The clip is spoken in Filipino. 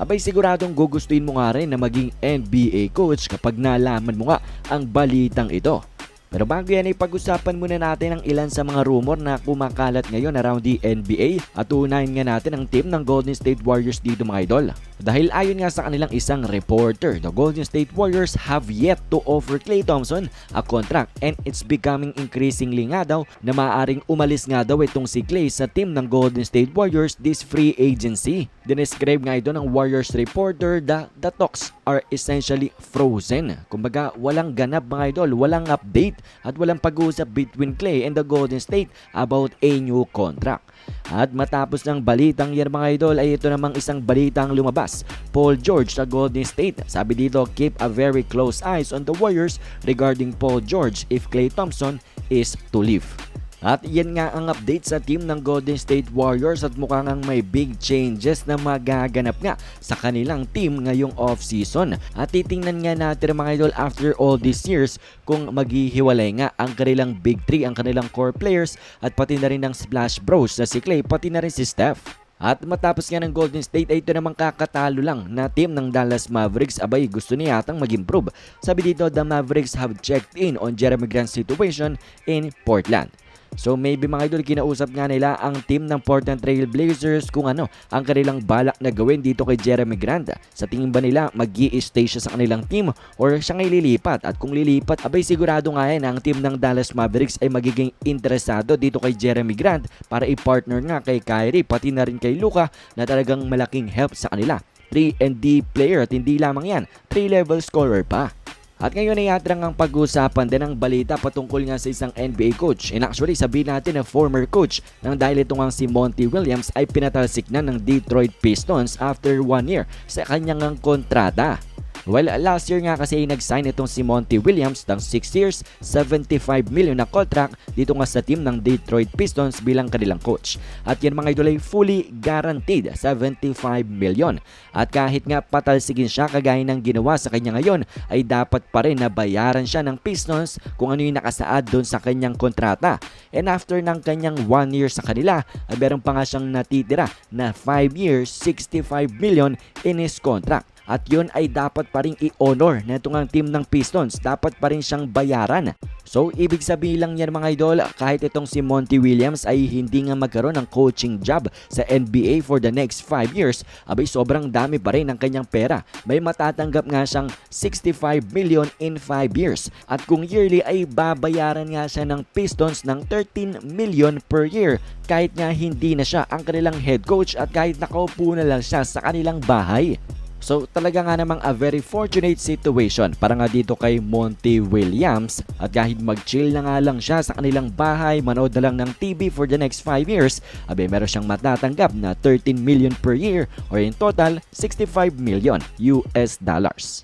Abay siguradong gugustuhin mo nga rin na maging NBA coach kapag nalaman mo nga ang balitang ito. Pero bago yan ay pag-usapan muna natin ang ilan sa mga rumor na kumakalat ngayon around the NBA at unahin nga natin ang team ng Golden State Warriors dito mga idol. Dahil ayon nga sa kanilang isang reporter, the Golden State Warriors have yet to offer Klay Thompson a contract and it's becoming increasingly nga daw na maaaring umalis nga daw itong si Klay sa team ng Golden State Warriors this free agency. Dinescribe nga ito ng Warriors reporter that the talks are essentially frozen. Kumbaga walang ganap mga idol, walang update at walang pag-uusap between Klay and the Golden State about a new contract. At matapos ng balitang yan mga idol ay ito namang isang balitang lumabas. Paul George sa Golden State. Sabi dito, keep a very close eyes on the Warriors regarding Paul George if Klay Thompson is to leave. At yan nga ang update sa team ng Golden State Warriors at mukhang ang may big changes na magaganap nga sa kanilang team ngayong off-season. At titingnan nga natin mga idol after all these years kung maghihiwalay nga ang kanilang big three, ang kanilang core players at pati na rin ang Splash Bros na si Clay pati na rin si Steph. At matapos nga ng Golden State ay ito namang kakatalo lang na team ng Dallas Mavericks abay gusto niya yatang mag-improve. Sabi dito the Mavericks have checked in on Jeremy Grant's situation in Portland. So maybe mga idol kinausap nga nila ang team ng Portland Trail Blazers kung ano ang kanilang balak na gawin dito kay Jeremy Grant. Sa tingin ba nila mag stay siya sa kanilang team or siya ngay lilipat? At kung lilipat, abay sigurado nga yan ang team ng Dallas Mavericks ay magiging interesado dito kay Jeremy Grant para i-partner nga kay Kyrie pati na rin kay Luka na talagang malaking help sa kanila. 3 and D player at hindi lamang yan, 3 level scorer pa. At ngayon ay atrang ang pag-uusapan din ng balita patungkol nga sa isang NBA coach. And actually sabihin natin na former coach ng dahil ito nga si Monty Williams ay pinatalsik na ng Detroit Pistons after one year sa kanyang ang kontrata. Well, last year nga kasi ay nag-sign itong si Monty Williams ng 6 years, 75 million na contract dito nga sa team ng Detroit Pistons bilang kanilang coach. At yan mga idol ay fully guaranteed 75 million. At kahit nga patalsigin siya kagaya ng ginawa sa kanya ngayon, ay dapat pa rin na bayaran siya ng Pistons kung ano yung nakasaad doon sa kanyang kontrata. And after ng kanyang 1 year sa kanila, ay meron pa nga siyang natitira na 5 years, 65 million in his contract. At yun ay dapat pa rin i-honor na itong ang team ng Pistons. Dapat pa rin siyang bayaran. So, ibig sabihin lang yan mga idol, kahit itong si Monty Williams ay hindi nga magkaroon ng coaching job sa NBA for the next 5 years, abay sobrang dami pa rin ng kanyang pera. May matatanggap nga siyang 65 million in 5 years. At kung yearly ay babayaran nga siya ng Pistons ng 13 million per year kahit nga hindi na siya ang kanilang head coach at kahit nakaupo na lang siya sa kanilang bahay. So talaga nga namang a very fortunate situation para nga dito kay Monty Williams at kahit mag-chill na nga lang siya sa kanilang bahay, manood na lang ng TV for the next 5 years, abe meron siyang matatanggap na 13 million per year or in total 65 million US dollars.